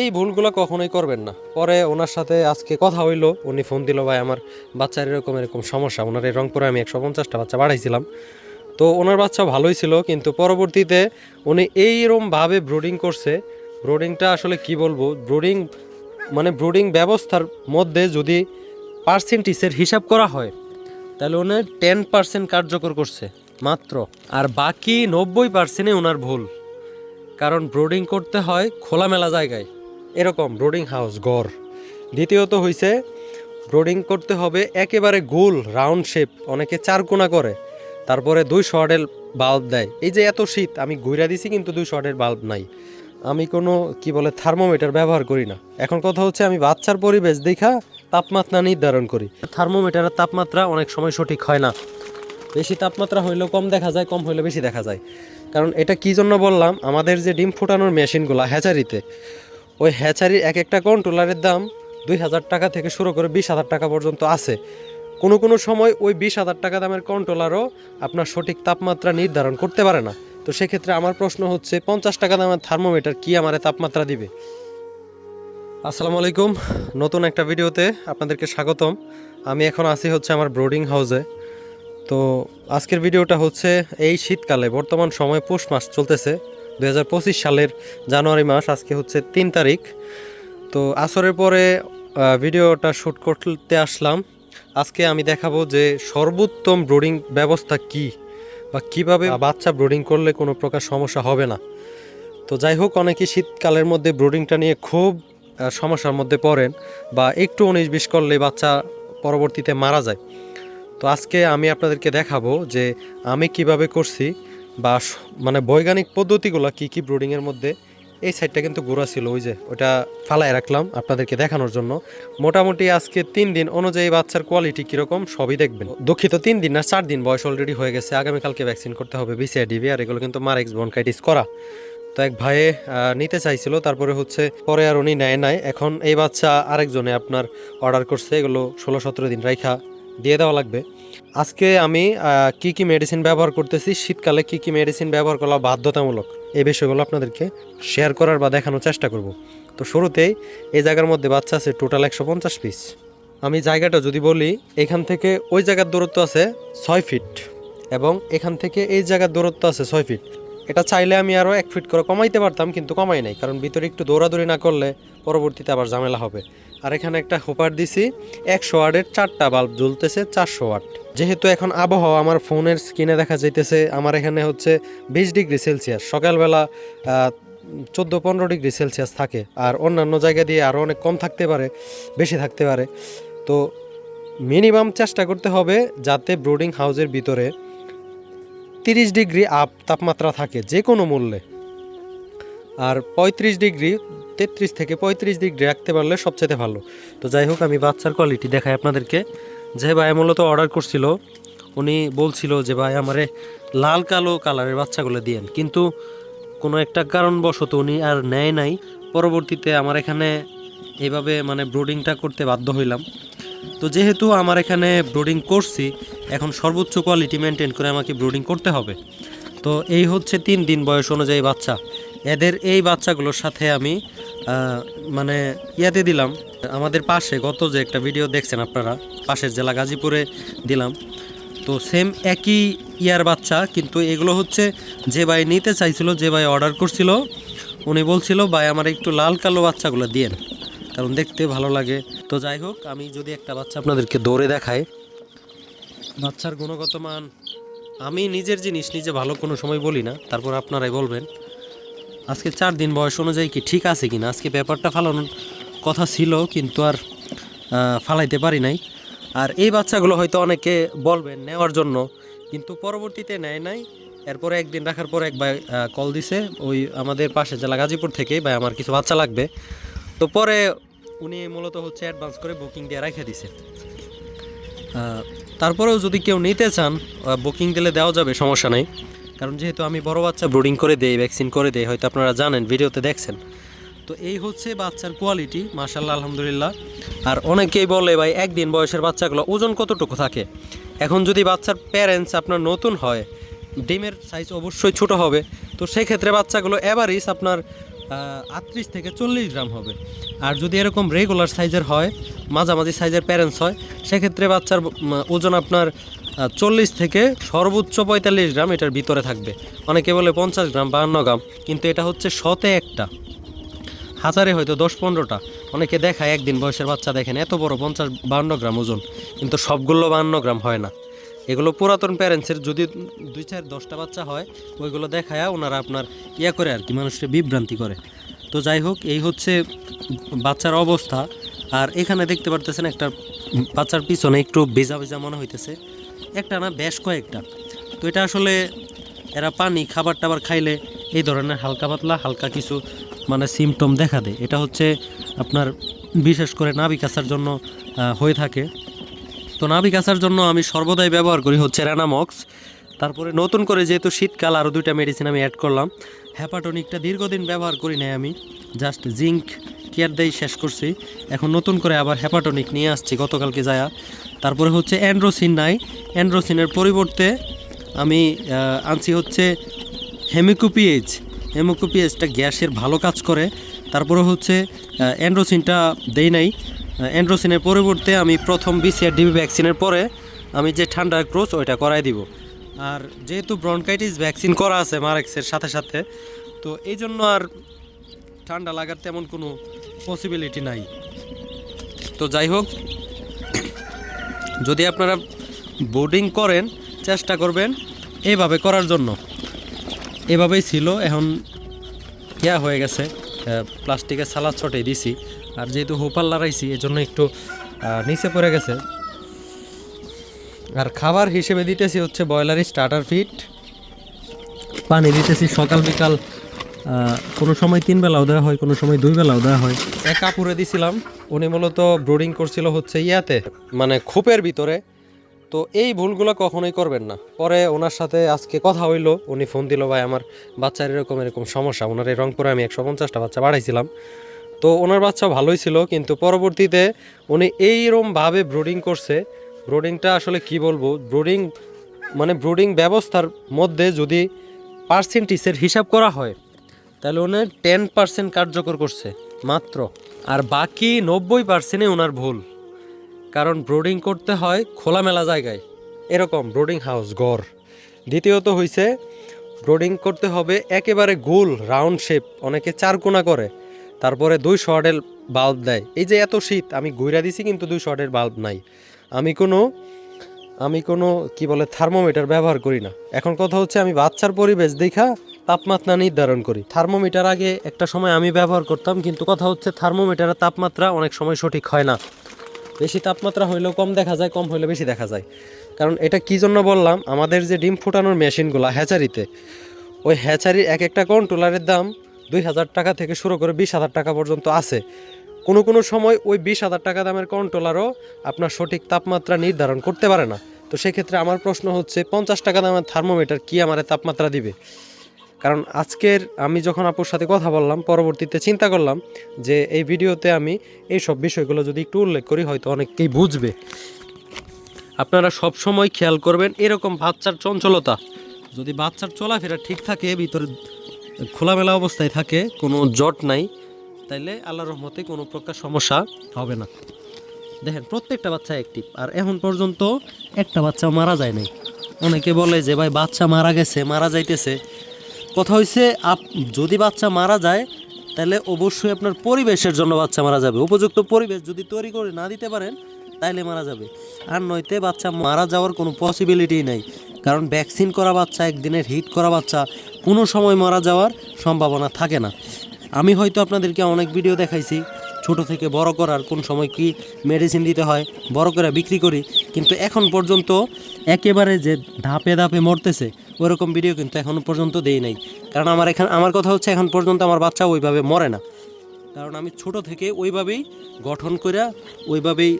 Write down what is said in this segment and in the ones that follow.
এই ভুলগুলো কখনোই করবেন না। পরে ওনার সাথে আজকে কথা হইল, উনি ফোন দিল, ভাই, আমার বাচ্চার এরকম এরকম সমস্যা। ওনার এই রংপুরে আমি একশো পঞ্চাশটা বাচ্চা বাড়াইছিলাম তো ওনার বাচ্চা ভালোই ছিল, কিন্তু পরবর্তীতে উনি এইরকমভাবে ব্রুডিং করছে। ব্রুডিংটা আসলে কি বলব? ব্রুডিং মানে ব্রুডিং ব্যবস্থার মধ্যে যদি পার্সেন্টেজের হিসাব করা হয়, তাহলে উনি টেন পার্সেন্ট কার্যকর করছে, মাত্র। আর বাকি নব্বই পার্সেন্টে ওনার ভুল। কারণ ব্রোডিং করতে হয় খোলামেলা জায়গায়। এরকম ব্রোডিং হাউস, গড়। দ্বিতীয়ত হইছে, ব্রোডিং করতে হবে একেবারে গোল, রাউন্ড শেপ, অনেকে চার কোনা করে। তারপরে দুই শর্টের বাল্ব দেয়। এই যে এত শীত, আমি ঘুরা দিছি কিন্তু দুই শর্টের বাল্ব নাই। আমি কোনো, কি বলে, থার্মোমিটার ব্যবহার করি না। এখন কথা হচ্ছে আমি বাচ্চার পরিবেশ দেখা, তাপমাত্রা নির্ধারণ করি। থার্মোমিটারের তাপমাত্রা অনেক সময় সঠিক হয় না। বেশি তাপমাত্রা হইলেও কম দেখা যায়, কম হইলে বেশি দেখা যায়। কারণ এটা কি জন্য বললাম, আমাদের যে ডিম ফুটানোর মেশিনগুলো, হ্যাচারিতে ওই হ্যাচারির এক একটা কন্ট্রোলারের দাম দুই হাজার টাকা থেকে শুরু করে বিশ হাজার টাকা পর্যন্ত আছে। কোনো কোনো সময় ওই বিশ হাজার টাকা দামের কন্ট্রোলারও আপনার সঠিক তাপমাত্রা নির্ধারণ করতে পারে না। তো সেক্ষেত্রে আমার প্রশ্ন হচ্ছে, পঞ্চাশ টাকা দামের থার্মোমিটার কি আমার তাপমাত্রা দিবে? আসসালামু আলাইকুম, নতুন একটা ভিডিওতে আপনাদেরকে স্বাগতম। আমি এখন আছি হচ্ছে আমার ব্রোডিং হাউসে। তো আজকের ভিডিওটা হচ্ছে এই শীতকালে, বর্তমান সময় পৌষ মাস চলতেছে। দু হাজার পঁচিশ সালের জানুয়ারি মাস, আজকে হচ্ছে তিন তারিখ। তো আসরের পরে ভিডিওটা শ্যুট করতে আসলাম। আজকে আমি দেখাবো যে সর্বোত্তম ব্রোডিং ব্যবস্থা কি বা কীভাবে বাচ্চা ব্রোডিং করলে কোনো প্রকার সমস্যা হবে না। তো যাই হোক, অনেকে শীতকালের মধ্যে ব্রোডিংটা নিয়ে খুব সমস্যার মধ্যে পড়েন বা একটু উনিশ বিশ করলে বাচ্চা পরবর্তীতে মারা যায়। তো আজকে আমি আপনাদেরকে দেখাবো যে আমি কীভাবে করছি। বা মানে বৈজ্ঞানিক পদ্ধতিগুলো কি কি ব্রুডিংয়ের মধ্যে, এই সাইডটা কিন্তু গোড়া ছিল, ওই যে ওটা ফালাই রাখলাম আপনাদেরকে দেখানোর জন্য। মোটামুটি আজকে তিন দিন অনুযায়ী বাচ্চার কোয়ালিটি কীরকম, সবই দেখবেন। দুঃখিত, তিন দিন না, চার দিন বয়স অলরেডি হয়ে গেছে, আগামীকালকে ভ্যাকসিন করতে হবে বিসিআইডিবি আর এগুলো কিন্তু মারেক্স বনকাইটিস করা। তো এক ভাইয়ে নিতে চাইছিল, তারপরে হচ্ছে পরে আর উনি নেয় নাই। এখন এই বাচ্চা আরেকজনে আপনার অর্ডার করছে, এগুলো ষোলো সতেরো দিন রাইখা দিয়ে দেওয়া লাগবে। আজকে আমি কি কি মেডিসিন ব্যবহার করতেছি, শীতকালে কি কি মেডিসিন ব্যবহার করা বাধ্যতামূলক, এই বিষয়গুলো আপনাদেরকে শেয়ার করার বা দেখানোর চেষ্টা করব। তো শুরুতেই এই জায়গার মধ্যে বাচ্চা আছে টোটাল একশো পঞ্চাশ পিস আমি জায়গাটা যদি বলি, এখান থেকে ওই জায়গার দূরত্ব আছে ছয় ফিট এবং এখান থেকে এই জায়গার দূরত্ব আছে ছয় ফিট এটা চাইলে আমি আরও এক ফিট করে কমাইতে পারতাম, কিন্তু কমাই নাই, কারণ ভিতরে একটু দৌড়াদৌড়ি না করলে পরবর্তীতে আবার ঝামেলা হবে। আর এখানে একটা হোপার দিছি, একশো ওয়ার্ডের চারটা বাল্ব জ্বলতেছে, চারশো ওয়াট। যেহেতু এখন আবহাওয়া আমার ফোনের স্ক্রিনে দেখা যাইতেছে, আমার এখানে হচ্ছে বিশ ডিগ্রি সেলসিয়াস। সকালবেলা চোদ্দ পনেরো ডিগ্রি সেলসিয়াস থাকে, আর অন্যান্য জায়গা দিয়ে আরও অনেক কম থাকতে পারে, বেশি থাকতে পারে। তো মিনিমাম চেষ্টা করতে হবে যাতে ব্রোডিং হাউসের ভিতরে তিরিশ ডিগ্রি আপ তাপমাত্রা থাকে যে কোনো মূল্যে। আর পঁয়ত্রিশ ডিগ্রি, তেত্রিশ থেকে পঁয়ত্রিশ ডিগ্রি রাখতে পারলে সবচেয়ে ভালো। তো যাই হোক, আমি বাচ্চার কোয়ালিটি দেখাই আপনাদেরকে। যে ভাই মূলত অর্ডার করছিল, উনি বলছিল যে, ভাই, আমারে লাল কালো কালারের বাচ্চাগুলো দিয়েন। কিন্তু কোনো একটা কারণবশত উনি আর নেয় নাই। পরবর্তীতে আমার এখানে এভাবে মানে ব্রোডিংটা করতে বাধ্য হইলাম। তো যেহেতু আমার এখানে ব্রোডিং করছি, এখন সর্বোচ্চ কোয়ালিটি মেনটেন করে আমাকে ব্রোডিং করতে হবে। তো এই হচ্ছে তিন দিন বয়স অনুযায়ী বাচ্চা। এদের এই বাচ্চাগুলোর সাথে আমি মানে ইয়াতে দিলাম। আমাদের পাশে গত যে একটা ভিডিও দেখছেন আপনারা, পাশের জেলা গাজীপুরে দিলাম। তো সেম একই ইয়ার বাচ্চা, কিন্তু এগুলো হচ্ছে যে ভাই নিতে চাইছিল, যে ভাই অর্ডার করছিল, উনি বলছিল, ভাই, আমার একটু লাল কালো বাচ্চাগুলো দিয়েন। কারণ দেখতে ভালো লাগে। তো যাই হোক, আমি যদি একটা বাচ্চা আপনাদেরকে দৌড়ে দেখাই। বাচ্চার গুণগত মান, আমি নিজের জিনিস নিজে ভালো কোনো সময় বলি না, তারপর আপনারাই বলবেন। আজকে চার দিন বয়স অনুযায়ী কি ঠিক আছে কিনা? আজকে ব্যাপারটা ফালানোর কথা ছিল, কিন্তু আর ফালাইতে পারি নাই। আর এই বাচ্চাগুলো হয়তো অনেকে বলবেন নেওয়ার জন্য, কিন্তু পরবর্তীতে নেয় নাই। এরপরে একদিন রাখার পর এক ভাই কল দিছে, ওই আমাদের পাশে জেলা গাজীপুর থেকে, ভাই, আমার কিছু বাচ্চা লাগবে। তো পরে উনি মূলত হচ্ছে অ্যাডভান্স করে বুকিং দিয়ে রেখে দিছে। তারপরেও যদি কেউ নিতে চান বুকিং দিলে দেওয়া যাবে, সমস্যা নেই। কারণ যেহেতু আমি বড় বাচ্চা ব্রুডিং করে দেই ভ্যাকসিন করে দেই, হয়তো আপনারা জানেন, ভিডিওতে দেখছেন। তো এই হচ্ছে বাচ্চার কোয়ালিটি মাশাল্লাহ আলহামদুলিল্লাহ। আর অনেকেই বলে, ভাই, একদিন বয়সের বাচ্চাগুলো ওজন কতটুকু থাকে? এখন যদি বাচ্চার প্যারেন্টস আপনার নতুন হয়, ডিমের সাইজ অবশ্যই ছোট হবে। তো সেক্ষেত্রে বাচ্চাগুলো অ্যাভারেজ আপনার আটত্রিশ থেকে চল্লিশ গ্রাম হবে। আর যদি এরকম রেগুলার সাইজের হয়, মাঝামাঝি সাইজের প্যারেন্টস হয়, সেক্ষেত্রে বাচ্চার ওজন আপনার চল্লিশ থেকে সর্বোচ্চ পঁয়তাল্লিশ গ্রাম এটার ভিতরে থাকবে। অনেকে বলে পঞ্চাশ গ্রাম, বাহান্ন গ্রাম, কিন্তু এটা হচ্ছে শতে একটা। হাজারে হয়তো দশ পনেরোটা। অনেকে দেখায় একদিন বয়সের বাচ্চা দেখেন, এত বড় পঞ্চাশ, বাহান্ন গ্রাম ওজন। কিন্তু সবগুলো বাহান্ন গ্রাম হয় না। এগুলো পুরাতন প্যারেন্টসের, যদি দুই চার দশটা বাচ্চা হয়, ওইগুলো দেখায় ওনারা আপনার ইয়া করে আর কি, মানুষকে বিভ্রান্তি করে। তো যাই হোক, এই হচ্ছে বাচ্চার অবস্থা। আর এখানে দেখতে পারতেছেন একটা বাচ্চার পিছনে একটু ভেজা ভেজা মনে হইতেছে। একটা না বেশ কয়েকটা। তো এটা আসলে এরা পানি, খাবার টাবার খাইলে এই ধরনের হালকা পাতলা, হালকা কিছু মানে সিমটম দেখা দেয়। এটা হচ্ছে আপনার বিশেষ করে নাভি কাছার জন্য হয়ে থাকে। তো নাভি কাছার জন্য আমি সর্বদাই ব্যবহার করি হচ্ছে র্যানামক্স তারপরে নতুন করে যেহেতু শীতকাল আরও দুইটা মেডিসিন আমি অ্যাড করলাম। হ্যাপাটনিকটা দীর্ঘদিন ব্যবহার করি নাই আমি। জাস্ট জিঙ্ক কেয়ার দেই, শেষ করছি। এখন নতুন করে আবার হ্যাপাটনিক নিয়ে আসছি গতকালকে যায়া। তারপরে হচ্ছে অ্যান্ড্রোসিন নাই। অ্যান্ড্রোসিনের পরিবর্তে আমি আনছি হচ্ছে হেমিকোপিএইচ হেমিকোপিএইচটা গ্যাসের ভালো কাজ করে। তারপরে হচ্ছে অ্যান্ড্রোসিনটা দেই নাই। অ্যান্ড্রোসিনের পরিবর্তে আমি প্রথম বিসিআর ডিবি ভ্যাকসিনের পরে আমি যে ঠান্ডা ক্রোস ওইটা করাই দিব। আর যেহেতু ব্রনকাইটিস ভ্যাকসিন করা আছে মারেক্সের সাথে সাথে, তো এই জন্য আর ঠান্ডা লাগার তেমন কোনো পসিবিলিটি নাই। তো যাই হোক, যদি আপনারা বোর্ডিং করেন, চেষ্টা করবেন এইভাবে করার জন্য। এভাবেই ছিল, এখন ইয়া হয়ে গেছে প্লাস্টিকের সালাদ ছটে দিছি। আর যেহেতু হোপাল লাগাইছি এজন্য একটু নিচে পড়ে গেছে। আর খাবার হিসেবে দিতেছি হচ্ছে ব্রয়লারি স্টার্টার ফিট পানি দিতেছি সকাল, বিকাল কোনো সময় তিন বেলাও দেওয়া হয়, কোনো সময় দুই বেলাও দেওয়া হয়। এক কাপুরে দিছিলাম, উনি মূলত ব্রোডিং করছিল হচ্ছে ইয়াতে মানে খোপের ভিতরে। তো এই ভুলগুলো কখনোই করবেন না। পরে ওনার সাথে আজকে কথা হইল, উনি ফোন দিল, ভাই, আমার বাচ্চার এরকম এরকম সমস্যা। ওনার এই রংপুরে আমি একশো পঞ্চাশটা বাচ্চা বাড়াইছিলাম। তো ওনার বাচ্চা ভালোই ছিল, কিন্তু পরবর্তীতে উনি এইরমভাবে ব্রোডিং করছে। ব্রোডিংটা আসলে কি বলব? ব্রোডিং মানে ব্রোডিং ব্যবস্থার মধ্যে যদি পার্সেন্টেজের হিসাব করা হয়, তাহলে উনি টেন পার্সেন্ট কার্যকর করছে, মাত্র। আর বাকি নব্বই পার্সেন্টই ওনার ভুল। কারণ ব্রোডিং করতে হয় খোলামেলা জায়গায়। এরকম ব্রোডিং হাউস গড় দ্বিতীয়ত হইছে, ব্রোডিং করতে হবে একেবারে গোল, রাউন্ড শেপ, অনেকে চার কোনা করে। তারপরে দুই শর্টের বাল্ব দেয়। এই যে এত শীত, আমি ঘুরা দিছি কিন্তু দুই শর্টের বাল্ব নাই। আমি কোনো আমি কোনো, কি বলে থার্মোমিটার ব্যবহার করি না। এখন কথা হচ্ছে আমি বাচ্চার পরিবেশ দেখা তাপমাত্রা নির্ধারণ করি। থার্মোমিটার আগে একটা সময় আমি ব্যবহার করতাম, কিন্তু কথা হচ্ছে থার্মোমিটারের তাপমাত্রা অনেক সময় সঠিক হয় না। বেশি তাপমাত্রা হইলেও কম দেখা যায়, কম হইলে বেশি দেখা যায়। কারণ এটা কি জন্য বললাম, আমাদের যে ডিম ফোটানোর মেশিনগুলো, হ্যাচারিতে, ওই হ্যাচারির এক একটা কন্ট্রোলারের দাম দুই হাজার টাকা থেকে শুরু করে বিশ হাজার টাকা পর্যন্ত আছে। কোনো কোনো সময় ওই বিশ হাজার টাকা দামের কন্ট্রোলারও আপনার সঠিক তাপমাত্রা নির্ধারণ করতে পারে না। তো সেক্ষেত্রে আমার প্রশ্ন হচ্ছে, পঞ্চাশ টাকা দামের থার্মোমিটার কি আমার তাপমাত্রা দিবে? কারণ আজকের আমি যখন আপুর সাথে কথা বললাম, পরবর্তীতে চিন্তা করলাম যে এই ভিডিওতে আমি এই সব বিষয়গুলো যদি একটু উল্লেখ করি, হয়তো অনেককেই বুঝবে। আপনারা সব সময় খেয়াল করবেন, এরকম বাচ্চার চঞ্চলতা। যদি বাচ্চার চলাফেরা ঠিক থাকে, ভিতরে খোলামেলা অবস্থায় থাকে, কোনো জট নাই, তাইলে আল্লাহর রহমতে কোনো প্রকার সমস্যা হবে না। দেখেন, প্রত্যেকটা বাচ্চা অ্যাক্টিভ আর এখন পর্যন্ত একটা বাচ্চা মারা যায় নাই। অনেকে বলে যে, ভাই, বাচ্চা মারা গেছে, মারা যাইতেছে। কথা হয়েছে আপ, যদি বাচ্চা মারা যায় তাহলে অবশ্যই আপনার পরিবেশের জন্য বাচ্চা মারা যাবে। উপযুক্ত পরিবেশ যদি তৈরি করে না দিতে পারেন, তাইলে মারা যাবে। আর নয়তে বাচ্চা মারা যাওয়ার কোনো পসিবিলিটি নাই। কারণ ভ্যাকসিন করা বাচ্চা, একদিনের হিট করা বাচ্চা, কোনো সময় মারা যাওয়ার সম্ভাবনা থাকে না। আমি হয়তো আপনাদেরকে অনেক ভিডিও দেখাইছি, ছোট থেকে বড় করার কোন সময় কি মেডিসিন দিতে হয়, বড় করে বিক্রি করি, কিন্তু এখন পর্যন্ত একেবারে যে ধাপে ধাপে মরতেছে, ওরকম ভিডিও কিন্তু এখনও পর্যন্ত দেই নাই। কারণ আমার এখান, আমার কথা হচ্ছে এখন পর্যন্ত আমার বাচ্চা ওইভাবে মরে না। কারণ আমি ছোট থেকে ওইভাবেই গঠন করে ওইভাবেই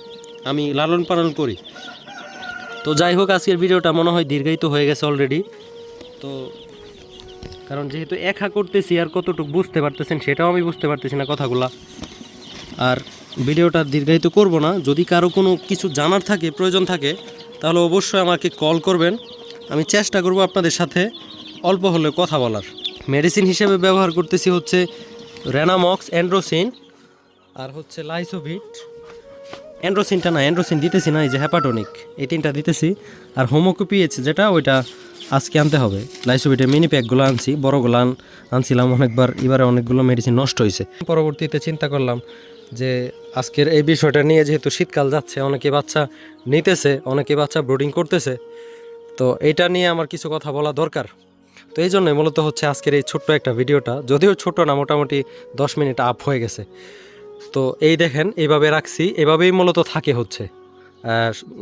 আমি লালন পালন করি। তো যাই হোক, আজকের ভিডিওটা মনে হয় দীর্ঘায়িত হয়ে গেছে অলরেডি তো কারণ যেহেতু একা করতেছি আর কতটুকু বুঝতে পারতেছেন সেটাও আমি বুঝতে পারতেছি না কথাগুলা। আর ভিডিওটা দীর্ঘায়িত করব না। যদি কারও কোনো কিছু জানার থাকে, প্রয়োজন থাকে, তাহলে অবশ্যই আমাকে কল করবেন। আমি চেষ্টা করব আপনাদের সাথে অল্প হলে কথা বলার। মেডিসিন হিসেবে ব্যবহার করতেছি হচ্ছে রেনামক্স অ্যান্ড্রোসিন আর হচ্ছে লাইসোভিট অ্যান্ড্রোসিনটা না অ্যান্ড্রোসিন দিতেছি না এই যে হ্যাপাটনিক এই তিনটা দিতেছি, আর হোমোকোপিএচ যেটা, ওইটা আজকে আনতে হবে। লাইসোভিটের মিনি প্যাকগুলো আনছি, বড়গুলো আন আনছিলাম অনেকবার, এবারে অনেকগুলো মেডিসিন নষ্ট হয়েছে পরবর্তীতে চিন্তা করলাম যে আজকের এই বিষয়টা নিয়ে যেহেতু শীতকাল যাচ্ছে, অনেকে বাচ্চা নিতেছে, অনেকে বাচ্চা ব্রোডিং করতেছে, তো এটা নিয়ে আমার কিছু কথা বলা দরকার। তো এই জন্যই মূলত হচ্ছে আজকের এই ছোট্ট একটা ভিডিওটা, যদিও ছোট না, মোটামুটি দশ মিনিট আপ হয়ে গেছে। তো এই দেখেন এইভাবে রাখছি। এভাবেই মূলত থাকে হচ্ছে।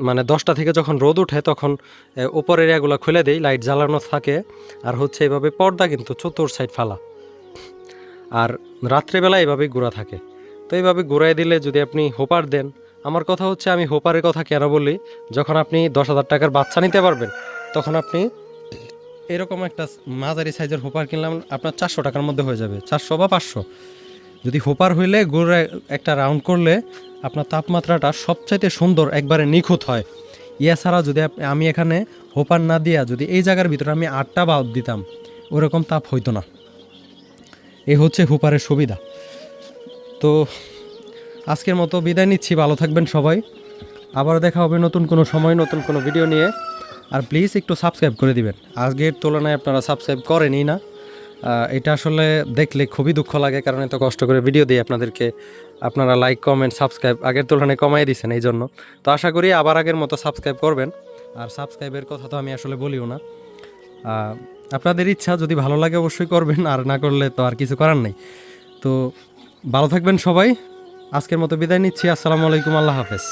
মানে দশটা থেকে যখন রোদ ওঠে তখন আহ, উপরের এরিয়াগুলো খুলে দেই লাইট জ্বালানো থাকে। আর হচ্ছে এইভাবে পর্দা কিন্তু চতুর সাইড ফালা। আর রাত্রেবেলা এইভাবেই ঘোরা থাকে। তো এইভাবে ঘুরাই দিলে যদি আপনি হোপার দেন আমার কথা হচ্ছে আমি হোপারের কথা কেন বলি? যখন আপনি দশ হাজার টাকার বাচ্চা নিতে পারবেন তখন আপনি এরকম একটা মাঝারি সাইজের হোপার কিনলাম আপনার চারশো টাকার মধ্যে হয়ে যাবে। চারশো বা পাঁচশো। যদি হোপার হইলে ঘুরে একটা রাউন্ড করলে আপনার তাপমাত্রাটা সবচাইতে সুন্দর, একবারে নিখুঁত হয়। ইয়া ছাড়া যদি আমি এখানে হোপার না দিয়া যদি এই জায়গার ভিতরে আমি আটটা বাল্ব দিতাম, ওরকম তাপ হইতো না। এই হচ্ছে হোপারের সুবিধা। তো আজকের মতো বিদায় নিচ্ছি, ভালো থাকবেন সবাই। আবার দেখা হবে নতুন কোনো সময়, নতুন কোনো ভিডিও নিয়ে। আর প্লিজ একটু সাবস্ক্রাইব করে দিবেন। আজকের তুলনায় আপনারা সাবস্ক্রাইব করেনই না। এটা আসলে দেখলে খুবই দুঃখ লাগে, কারণ এত কষ্ট করে ভিডিও দিই আপনাদেরকে আপনারা লাইক কমেন্ট সাবস্ক্রাইব আগের তুলনায় কমাই দিয়েছেন এই জন্য তো আশা করি আবার আগের মতো সাবস্ক্রাইব করবেন। আর সাবস্ক্রাইবের কথা তো আমি আসলে বলিও না। আপনাদের ইচ্ছা যদি ভালো লাগে অবশ্যই করবেন, আর না করলে তো আর কিছু করার নেই। তো ভালো থাকবেন সবাই। আজকের মতো বিদায় নিচ্ছি। আসসালামু আলাইকুম। আল্লাহ হাফেজ।